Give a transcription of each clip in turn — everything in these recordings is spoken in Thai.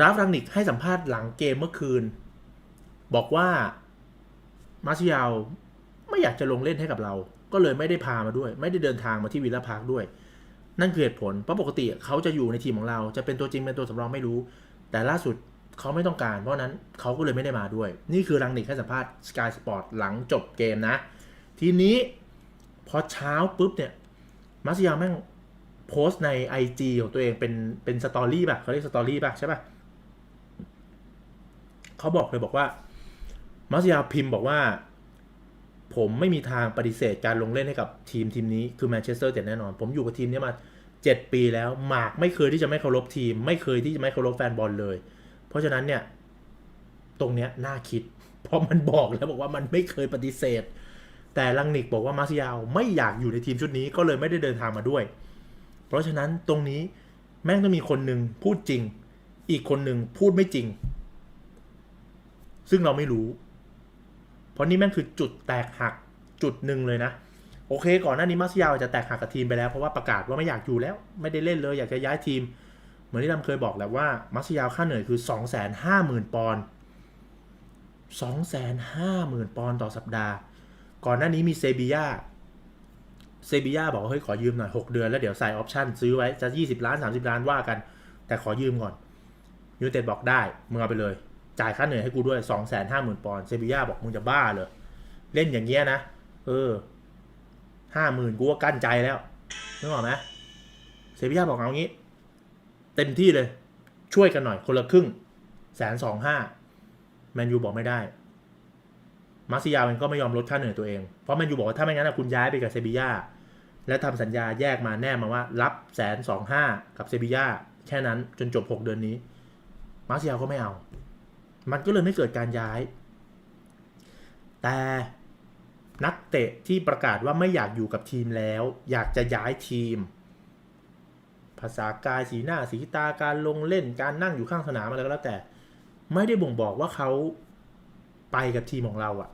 ราฟรังนิกให้สัมภาษณ์หลังเกมเมื่อคืน บอกว่ามาซิยาลไม่อยากจะลงเล่นให้กับเรา ก็เลยไม่ได้พามาด้วย ไม่ได้เดินทางมาที่วิลล่าพาร์คด้วย นั่นคือเหตุผล เพราะปกติเขาจะอยู่ในทีมของเรา จะเป็นตัวจริงเป็นตัวสำรองไม่รู้ แต่ล่าสุดเขาไม่ต้องการ เพราะนั้นเขาก็เลยไม่ได้มาด้วย นี่คือรังนิกให้สัมภาษณ์ Sky Sport หลังจบเกมนะ ทีนี้พอเช้าปุ๊บเนี่ยมาซิยาลแม่งโพสต์ใน IG ของตัวเองเป็นเป็นสตอรี่ป่ะเขาเรียกสตอรี่ป่ะใช่ป่ะ เขาบอกเลยบอกว่ามาร์ซิยาพิมพ์บอกว่า ผมไม่มีทางปฏิเสธการลงเล่นให้กับทีมทีมนี้คือแมนเชสเตอร์เจ็ดแน่นอน ผมอยู่กับทีมนี้มา7ปีแล้วหมากไม่เคยที่จะไม่เคารพทีม ไม่เคยที่จะไม่เคารพแฟนบอลเลย เพราะฉะนั้นเนี่ย ตรงเนี้ยน่าคิด เพราะมันบอกแล้วบอกว่ามันไม่เคยปฏิเสธ แต่ลังนิกบอกว่ามาซิยาไม่อยากอยู่ในทีมชุดนี้ก็เลยไม่ได้เดินทางมาด้วย เพราะฉะนั้นตรงนี้แม่งต้องมีคนหนึ่งพูดจริง อีกคนหนึ่งพูดไม่จริง ซึ่งเราไม่รู้ เพราะนี่แม่งคือจุดแตกหักจุดหนึ่งเลยนะ โอเค ก่อนหน้านี้มาร์ซิยาลจะแตกหักกับทีมไปแล้ว เพราะว่าประกาศว่าไม่อยากอยู่แล้ว ไม่ได้เล่นเลยอยากจะย้ายทีม เหมือนที่ดำเคยบอกแหละว่ามาร์ซิยาลค่าเหนื่อยคือ 2 5 0 0 0 0 ปอนด์2 5 0 0 0 0 ปอนด์ต่อสัปดาห์ ก่อนหน้านี้มีเซบียาเซบียาบอกว่าเฮ้ยขอยืมหน่อย 6 เดือนแล้วเดี๋ยวใส่ออปชั่นซื้อไว้จะ 20 ล้าน 30 ล้านว่ากัน แต่ขอยืมก่อนยูเต็ดบอกได้มึงเอาไปเลย จ่ายค่าเหนื่อยให้กูด้วย2 5 0 0 0 0ปอนด์เซบียาบอกมึงจะบ้าเลยเล่นอย่างเงี้ยนะเออห้าหมื่นกูก็กั้นใจแล้วนึกออกไหมเซบียาบอกเอางี้ เต็มที่เลย ช่วยกันหน่อยคนละครึ่งแสนสองห้าแมนยูบอกไม่ได้มาซิยามันก็ไม่ยอมลดค่าเหนื่อยตัวเอง เพราะแมนยูบอกว่าถ้าไม่งั้นนะคุณย้ายไปกับเซบียาและทำสัญญาแยกมาแน่มาว่า รับแสนสองห้ากับเซบียาแค่นั้นจนจบหกเดือนนี้ มาซิยาก็ไม่เอา มันก็เลยไม่เกิดการย้าย แต่นักเตะที่ประกาศว่าไม่อยากอยู่กับทีมแล้ว อยากจะย้ายทีม ภาษากายสีหน้าสีตาการลงเล่นการนั่งอยู่ข้างสนามอะไรก็แล้วแต่ ไม่ได้บ่งบอกว่าเขาไปกับทีมของเราอะ่ะ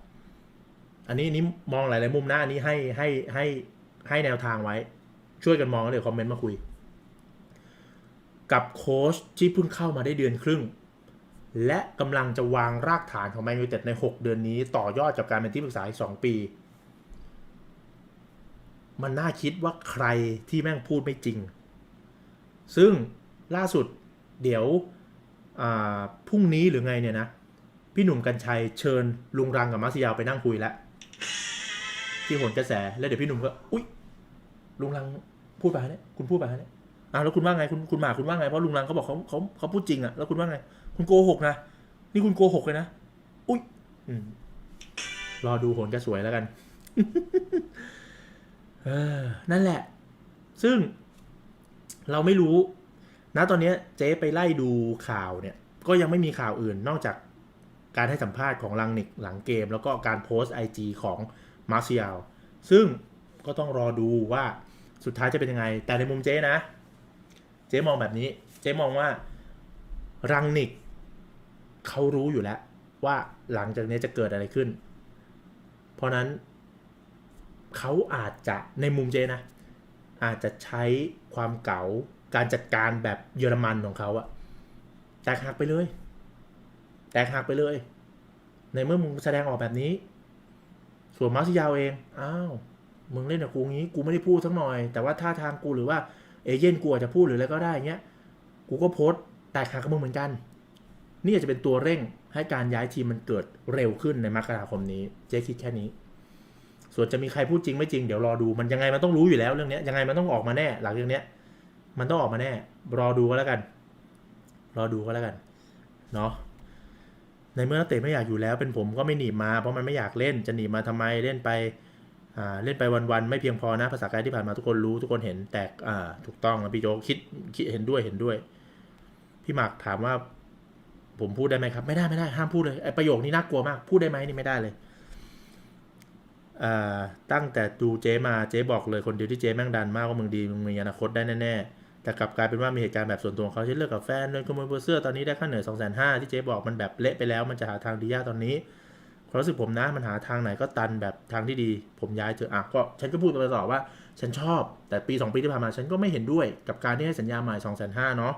อันนี้นี่มองหลายๆมุมนะอันนี้ให้ให้ให้ให้แนวทางไว้ ช่วยกันมองแล้วเดี๋ยวคอมเมนต์มาคุย กับโค้ชที่เพิ่งเข้ามาได้เดือนครึ่ง และกำลังจะวางรากฐานของแมนยูเต็ดใน 6 เดือนนี้ ต่อยอดจากการเป็นที่ปรึกษาอีก 2 ปี มันน่าคิดว่าใครที่แม่งพูดไม่จริง ซึ่งล่าสุดเดี๋ยวพรุ่งนี้หรือไงเนี่ยนะ พี่หนุ่มกัญชัยเชิญลุงรังกับมาร์ซิยาวไปนั่งคุยแล้วที่หนกระแสแล้วเดี๋ยวพี่หนุ่มก็อุ๊ยลุงรังพูดไปเนี่ยคุณพูดไปเนี่ย อ้าวแล้วคุณว่าไงคุณคุณหมากคุณว่าไงเพราะลุงรังเขาบอกเขาเขาเขาพูดจริงอะแล้วคุณว่าไง คุณโกหกนะนี่คุณโกหกเลยนะอุ๊ยอืมรอดูโหนกระสวยแล้วกันเออนั่นแหละ ซึ่งเราไม่รู้ นะตอนนี้เจ๊ไปไล่ดูข่าวเนี่ย ก็ยังไม่มีข่าวอื่นนอกจากการให้สัมภาษณ์ของลังนิกหลังเกม แล้วก็การโพสต์ไอจีของมาร์เซียลซึ่งก็ต้องรอดูว่าสุดท้ายจะเป็นยังไง แต่ในมุมเจ๊นะ จ๊มองแบบนี้ เจ๊มองว่ารังนิกเขารู้อยู่แล้ว ว่าหลังจากนี้จะเกิดอะไรขึ้น เพราะนั้นเขาอาจจะในมุมเจนะ อาจจะใช้ความเก๋าการจัดการแบบเยอรมันของเขาอะแตกหักไปเลย แตกหักไปเลย ในเมื่อมึงแสดงออกแบบนี้ ส่วนมาร์ซิยาวเอง อ้าว มึงเล่นกับกูงี้ กูไม่ได้พูดสักหน่อย แต่ว่าท่าทางกูหรือว่า เอเย่นกูอาจจะพูดหรืออะไรก็ได้เงี้ยกูก็โพสต์แตกหักกับมึงเหมือนกัน นี่อาจจะเป็นตัวเร่งให้การย้ายทีมมันเกิดเร็วขึ้นในมกราคมนี้ เจ๊คิดแค่นี้ ส่วนจะมีใครพูดจริงไม่จริงเดี๋ยวรอดูมันยังไงมันต้องรู้อยู่แล้วเรื่องนี้ยังไงมันต้องออกมาแน่หลังจากเนี้มันต้องออกมาแน่ รอดูก็แล้วกัน รอดูก็แล้วกันเนาะในเมื่อนักเตะไม่อยากอยู่แล้วเป็นผมก็ไม่หนีมาเพราะมันไม่อยากเล่นจะหนีมาทำไมเล่นไป เล่นไปวันๆไม่เพียงพอนะภาษากายที่ผ่านมาทุกคนรู้ทุกคนเห็นแตกอ่าถูกต้องนะพี่โจคิดคิดเห็นด้วยเห็นด้วย พี่หมากถามว่า ผมพูดได้ไหมครับ ไม่ได้ไม่ได้ห้ามพูดเลยไอประโยคนี้น่ากลัวมาก พูดได้ไหมนี่ไม่ได้เลยตั้งแต่ดูเจ๊มาเจ๊บอกเลยคนเดียวที่เจ๊แม่งดันมากว่ามึงดีมึงมีอนาคตได้แน่ๆแต่กลับกลายเป็นว่ามีเหตุการณ์แบบส่วนตัวของเขาเช่นเลิกกับแฟนโดนขโมยเสื้อตอนนี้ได้ค่าเหนื่อยสองแสนห้าที่เจ๊บอกมันแบบเละไปแล้วมันจะหาทางดียากตอนนี้ ความรู้สึกผมนะมันหาทางไหนก็ตันแบบทางที่ดี ผมย้ายเธออะก็ฉันก็พูดไปต่อว่า ฉันชอบแต่ปี 2 ปีที่ผ่านมาฉันก็ไม่เห็นด้วยกับการที่ให้สัญญาใหม่2องแสนห้าเนาะ